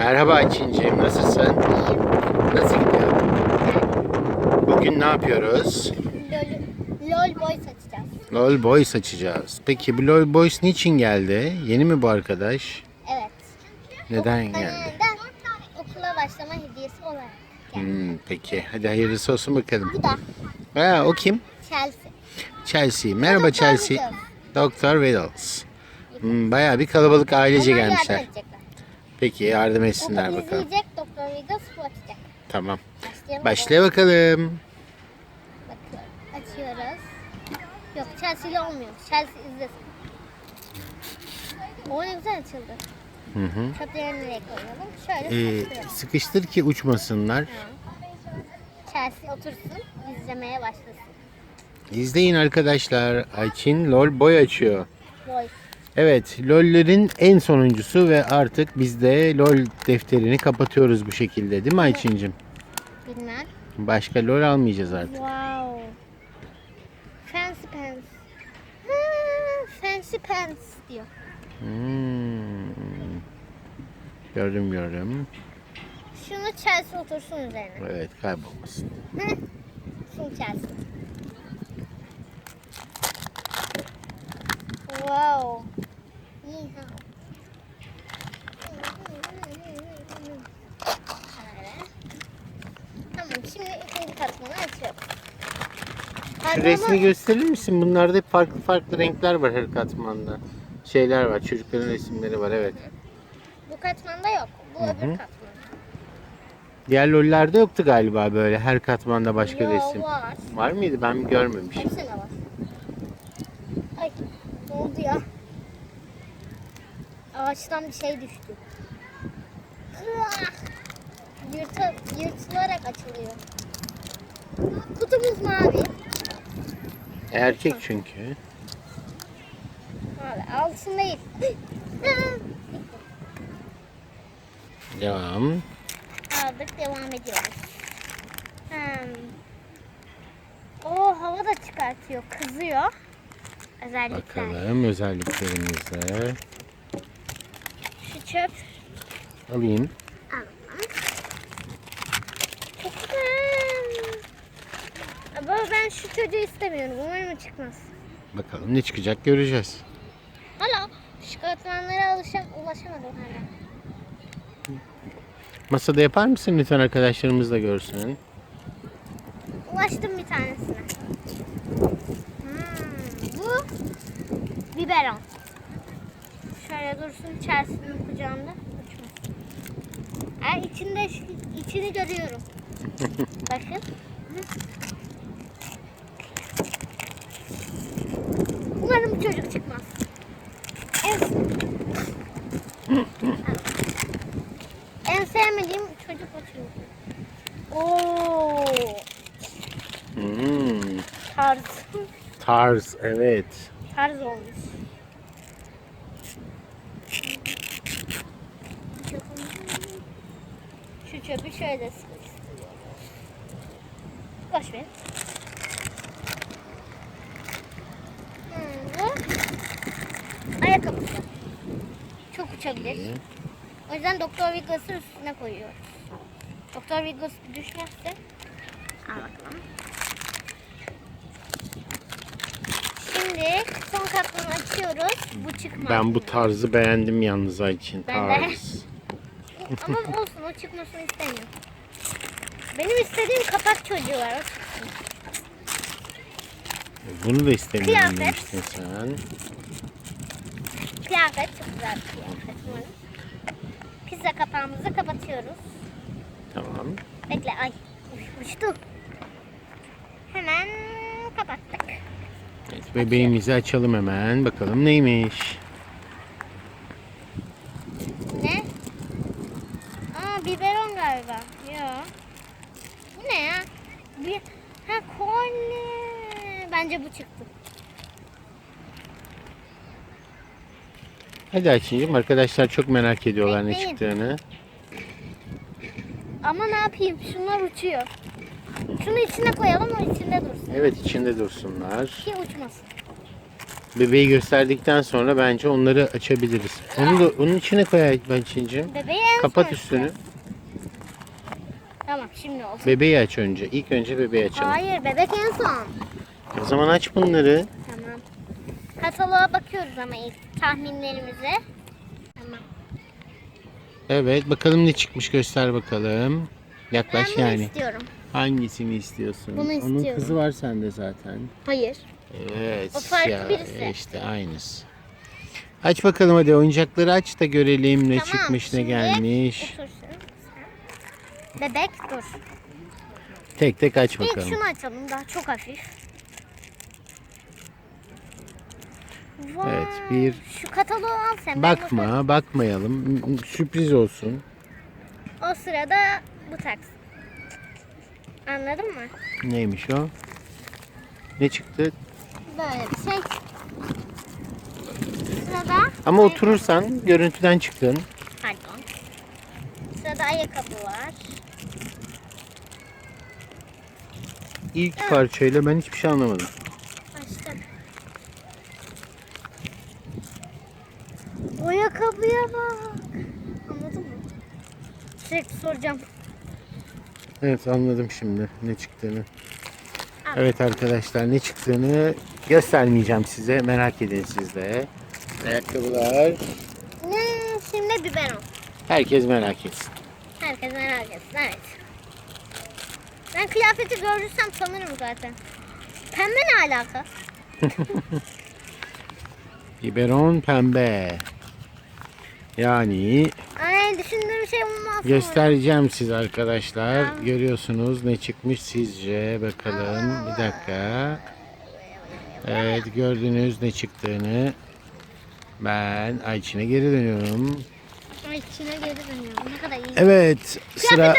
Merhaba Ayçinciğim, nasılsın? Nasıl gidiyor? Bugün ne yapıyoruz? Lol, lol boy saçacağız. LOL Boys açacağız. Peki bu LOL Boys niçin geldi? Yeni mi bu arkadaş? Evet. Neden Okula- geldi? Neden? Okula başlama hediyesi olarak. Hmm, peki, hadi hayırlısı olsun bakalım. Bu da Ha, o kim? Chelsea. Chelsea. Merhaba Chelsea. Doktor Wiggles. Hmm, bayağı bir kalabalık ailece Onlar gelmişler. edecekler. Peki yardım etsinler Okul bakalım. izleyecek, Doktor Wiggles bu açacak. Tamam. Başlayalım. Başla bakalım. Bakıyorum. Açıyoruz. Yok Chelsea ile olmuyor. Chelsea izlesin. O ne güzel açıldı. Hı hı. Çöpleri nereye koyalım? Şöyle Ee, sıkıştıralım. sıkıştır ki uçmasınlar. Chelsea otursun, izlemeye başlasın. İzleyin arkadaşlar. Ayçin LOL boy açıyor. Boy. Evet, LOL'lerin en sonuncusu ve artık biz de LOL defterini kapatıyoruz bu şekilde değil mi Ayçin'cim? Bilmem. Başka LOL almayacağız artık. Wow. Fancy pants. Ha, fancy pants diyor. Hmm. Gördüm gördüm. Şunu Chelsea otursun üzerine. Evet kaybolmasın. Hı. Şunu Chelsea. Wow. Yeehaw. Şöyle. Tamam şimdi ikinci katmanı açıyorum. Şu resmi gösterir misin? Bunlarda hep farklı farklı renkler var her katmanda. Şeyler var, çocukların resimleri var evet. Bu katmanda yok. Bu öbür katman. Diğer LOL'lerde yoktu galiba böyle her katmanda başka Yo, resim. var. Var mıydı? Ben görmemişim. Hepsinde var. Ay ne oldu ya? Ağaçtan bir şey düştü. Yırtı, yırtılarak açılıyor. Kutumuz mavi. Erkek çünkü. Mavi. Altın değil. Devam. Aldık devam ediyoruz. Hmm. O hava da çıkartıyor. Kızıyor. Özellikle. Bakalım özelliklerimize. Çöp Alayım. Ama ben şu çocuğu istemiyorum. Umarım çıkmaz. Bakalım ne çıkacak göreceğiz. Hala şu katmanlara alışam, ulaşamadım hala. Masada yapar mısın lütfen arkadaşlarımız da görsün. Ulaştım bir tanesine. Hmm, bu biberon. Şöyle dursun Chelsea'nin kucağında. Uçmasın. Ay içinde içini görüyorum. Bakın. Umarım bu çocuk çıkmaz. En, en sevmediğim çocuk o. Oo, Hmm, tarz. tarz evet. Tarz olmuş. Şu çöpü şöyle sıkıştırıyoruz. Boş ver. Hmm, bu ayakkabısı. Çok uçabilir. O yüzden Doktor Wiggles'ı üstüne koyuyoruz. Doktor Wiggles düşmezse al bakalım. Şimdi son katmanı açıyoruz. Bu çıkmaz. Ben bu tarzı beğendim yalnız Ayçin. Ben de. Tarz. Ama olsun o çıkmasını istemiyorum. Benim istediğim kapak çocuğu var. O çıksın. Bunu da istemiyorum Kıyafet. demiştin sen. Kıyafet çok güzel bir kıyafet umarım. Pizza kapağımızı kapatıyoruz. Tamam. Bekle ay uç- uçtu. Hemen kapattık. Evet, bebeğimizi açalım hemen. Bakalım neymiş. Ne? Aa biberon galiba. Yo. Bu ne ya? Bir... Ha kolye. Bence bu çıktı. Hadi Ayçin'cim arkadaşlar çok merak ediyorlar ne Bekleyin. çıktığını. Ama ne yapayım? Şunlar uçuyor. Şunu içine koyalım o içinde dursun. Evet içinde dursunlar. Ki uçmasın. Bebeği gösterdikten sonra bence onları açabiliriz. Onu da onun içine koy Ayçincim. Bebeği en Kapat son üstünü. Tamam şimdi oldu. Bebeği aç önce. İlk önce bebeği açalım. Hayır bebek en son. O zaman aç bunları. Tamam. Kataloğa bakıyoruz ama ilk tahminlerimize. Tamam. Evet bakalım ne çıkmış göster bakalım. Ben Yaklaş bunu yani. istiyorum. Hangisini istiyorsun? Bunu Onun istiyorum. kızı var sende zaten. Hayır. Evet. O farklı ya, birisi. işte aynısı. Aç bakalım hadi oyuncakları aç da görelim ne Tamam, çıkmış ne gelmiş. Otursun. Bebek dur. Tek tek aç İlk bakalım. şunu açalım daha çok hafif. Vay, Evet, bir- Şu kataloğu al sen. ben. Bakma, bakmayalım. Sürpriz olsun. O sırada bu taksın. Anladın mı? Neymiş o? Ne çıktı? Böyle bir şey. Sırada Ama oturursan görüntüden çıktın. Pardon. Sırada ayakkabı var. İlk parçayla ben hiçbir şey anlamadım. Ayakkabıya bak. Anladın mı? Sürekli soracağım. Evet anladım şimdi ne çıktığını. Evet arkadaşlar ne çıktığını göstermeyeceğim size. Merak edin siz de. Ayakkabılar. Ne? Şimdi biberon. Herkes merak etsin. Herkes merak etsin. Evet. Ben kıyafeti görürsem tanırım zaten. Pembe ne alaka? Biberon pembe. Yani Ay düşündüğüm şey olmaz. göstereceğim size arkadaşlar. Görüyorsunuz ne çıkmış sizce bakalım. Bir dakika. Evet gördünüz ne çıktığını. Ben Ayçin'e geri dönüyorum. Ay içine geri dönüyorum. Ne kadar iyi. Evet sıra